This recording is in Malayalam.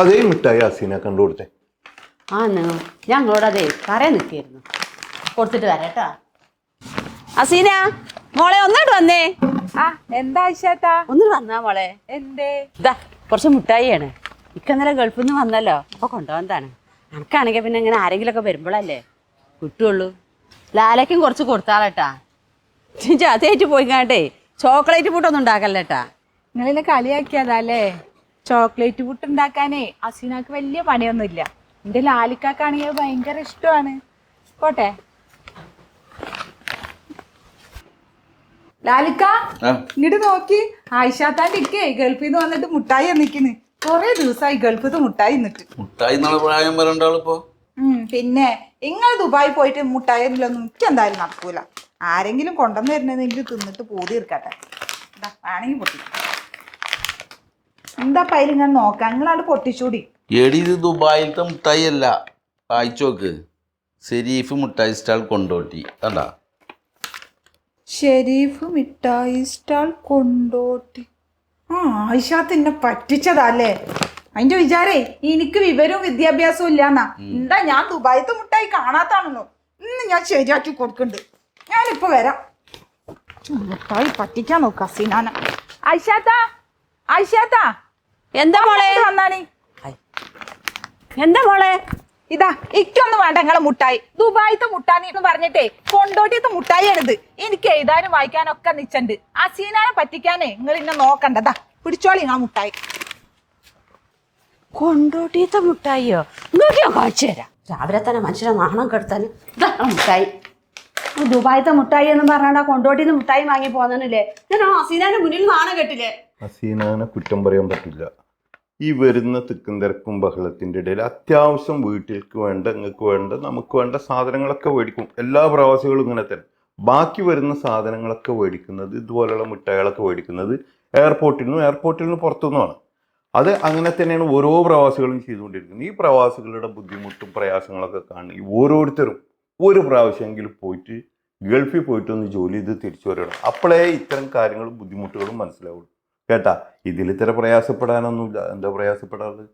അതേ മിഠായി അസീന കണ്ടു കൊടുത്തേ. ആ ഞങ്ങളോട് അതെ പറയാൻ നിൽക്കായിരുന്നു. കൊടുത്തിട്ട് വരാം കേട്ടാ. അസീന മോളെ ഒന്നിട്ട് വന്നേ. ആ എന്താ ആയിഷാത്താ ഒന്നിട്ട് വന്നാ മോളെ. എന്തേ? ഇതാ കുറച്ച് മുട്ടായിയാണ് ഇക്കന്നലെ ഗൾഫിൽ നിന്ന് വന്നല്ലോ. അപ്പൊ കൊണ്ടുവന്നതാണ്. നമുക്കാണെങ്കിൽ പിന്നെ ഇങ്ങനെ ആരെങ്കിലുമൊക്കെ വരുമ്പോഴല്ലേ കിട്ടുള്ളൂ. ലാലയ്ക്കും കുറച്ച് കൊടുത്താളേട്ടാ. അതേറ്റ് പോയിക്കാട്ടെ കാണ്ടേ ചോക്ലേറ്റ് പൂട്ടൊന്നും ഉണ്ടാക്കല്ലേട്ടാ. നിങ്ങളിന്നെ കളിയാക്കിയതല്ലേ ചോക്ലേറ്റ് പുട്ട് ഉണ്ടാക്കാനേ അസീനാക്ക് വലിയ പണിയൊന്നുമില്ല. എന്റെ ലാലിക്കാക്കാണെങ്കിൽ ഭയങ്കര ഇഷ്ടമാണ്. പോട്ടെ. ലാലിക്ക ഇങ്ങോട്ട് നോക്കി. ആയിഷാത്താന്റെ ഇക്കേ ഗൾഫിൽ നിന്ന് വന്നിട്ട് മുട്ടായി നിൽക്കുന്നു കൊറേ ദിവസമായി ഗൾഫിൽ മുട്ടായി നിന്നിട്ട് മുട്ടായി പ്രായം വരണ്ടാളിപ്പോ ഉം, പിന്നെ നിങ്ങൾ ദുബായി പോയിട്ട് മുട്ടായി ഒന്നും എനിക്ക് എന്തായാലും നടക്കൂല. ആരെങ്കിലും കൊണ്ടുവന്ന് എനിക്ക് തിന്നിട്ട് പൂതി ഇരിക്കട്ടെ ഇതാ, വേണമെങ്കിൽ പൊട്ടി എന്താ പൈലും ഞാൻ നോക്കാം? നിങ്ങളാണ് പൊട്ടിച്ചൂടി. എടി ഇത് ദുബായിലത്തെ മുട്ടായി അല്ല വായിച്ചോക്ക് ഷെരീഫ് മുട്ടായി സ്റ്റാൾ കൊണ്ടോട്ടി. അല്ല ഷെരീഫ് മിഠായി സ്റ്റാൾ കൊണ്ടോട്ടി. ആ ആയിഷാത്ത് എന്നെ പറ്റിച്ചതല്ലേ? അതിന്റെ വിചാരേ എനിക്ക് വിവരവും വിദ്യാഭ്യാസവും ഇല്ലാന്നാ. എന്താ ഞാൻ ദുബായിത്തെ മുട്ടായി കാണാത്താണെന്നോ? ഇന്ന് ഞാൻ ശരിയാക്കി കൊടുക്കുന്നുണ്ട് ഞാനിപ്പോ വരാം. മുട്ടായി പറ്റിക്കാൻ നോക്കാം സിനാന ആയിഷാത്താ ആയിഷാത്താ. എന്താ മോളെ? വന്നാണി എന്താ മോളെ? ഇതാ ഇക്കൊന്നും വേണ്ട നിങ്ങളെ മുട്ടായി. ദുബായിത്തെ മുട്ടാനി എന്ന് പറഞ്ഞിട്ടേ കൊണ്ടോട്ടിയത്തെ മുട്ടായിയാണിത്. എനിക്ക് എഴുതാനും വായിക്കാനും ഒക്കെ നിച്ചണ്ട്. ആ സീനാനെ പറ്റിക്കാനേ നിങ്ങൾ ഇന്നെ നോക്കണ്ടതാ പിടിച്ചോളി നിങ്ങളെ മുട്ടായി. കൊണ്ടോട്ടിയത്തെ മുട്ടായിയോ? നോക്കിയോ കാണിച്ചു തരാം. രാവിലെ തന്നെ മനുഷ്യനെ നാണം കെടുത്താൻ ഇതാ മുട്ടായി. ദുബായത്തെ മുട്ടായി എന്ന് പറഞ്ഞാ കൊണ്ടോട്ടിന്ന് മുട്ടായി വാങ്ങി പോന്നല്ലേ ഞാൻ ആ ഹസീനാന്റെ മുന്നിൽ നാണം കെട്ടില്ലേ? ഹസീനാനെ കുറ്റം പറയാൻ പറ്റില്ല. ഈ വരുന്ന തിക്കും തിരക്കും ബഹളത്തിന്റെ ഇടയിൽ അത്യാവശ്യം വീട്ടിലേക്ക് വേണ്ട നിങ്ങൾക്ക് വേണ്ട നമുക്ക് വേണ്ട സാധനങ്ങളൊക്കെ മേടിക്കും. എല്ലാ പ്രവാസികളും ഇങ്ങനെ തന്നെ. ബാക്കി വരുന്ന സാധനങ്ങളൊക്കെ മേടിക്കുന്നത് ഇതുപോലെയുള്ള മിഠായികളൊക്കെ മേടിക്കുന്നത് എയർപോർട്ടിൽ നിന്നും എയർപോർട്ടിൽ നിന്ന് പുറത്തുനിന്നുമാണ്. അത് അങ്ങനെ തന്നെയാണ് ഓരോ പ്രവാസികളും ചെയ്തുകൊണ്ടിരിക്കുന്നത്. ഈ പ്രവാസികളുടെ ബുദ്ധിമുട്ടും പ്രയാസങ്ങളൊക്കെ കാണുക ഓരോരുത്തരും ഒരു പ്രാവശ്യമെങ്കിലും പോയിട്ട് ഗൾഫിൽ പോയിട്ട് ഒന്ന് ജോലി ചെയ്ത് തിരിച്ചു വരണം. അപ്പോഴേ ഇത്തരം കാര്യങ്ങളും ബുദ്ധിമുട്ടുകളും മനസ്സിലാവുള്ളൂ. കേട്ടാ ഇതിൽ ഇത്ര പ്രയാസപ്പെടാനൊന്നുമില്ല. എന്താ പ്രയാസപ്പെടാറ്?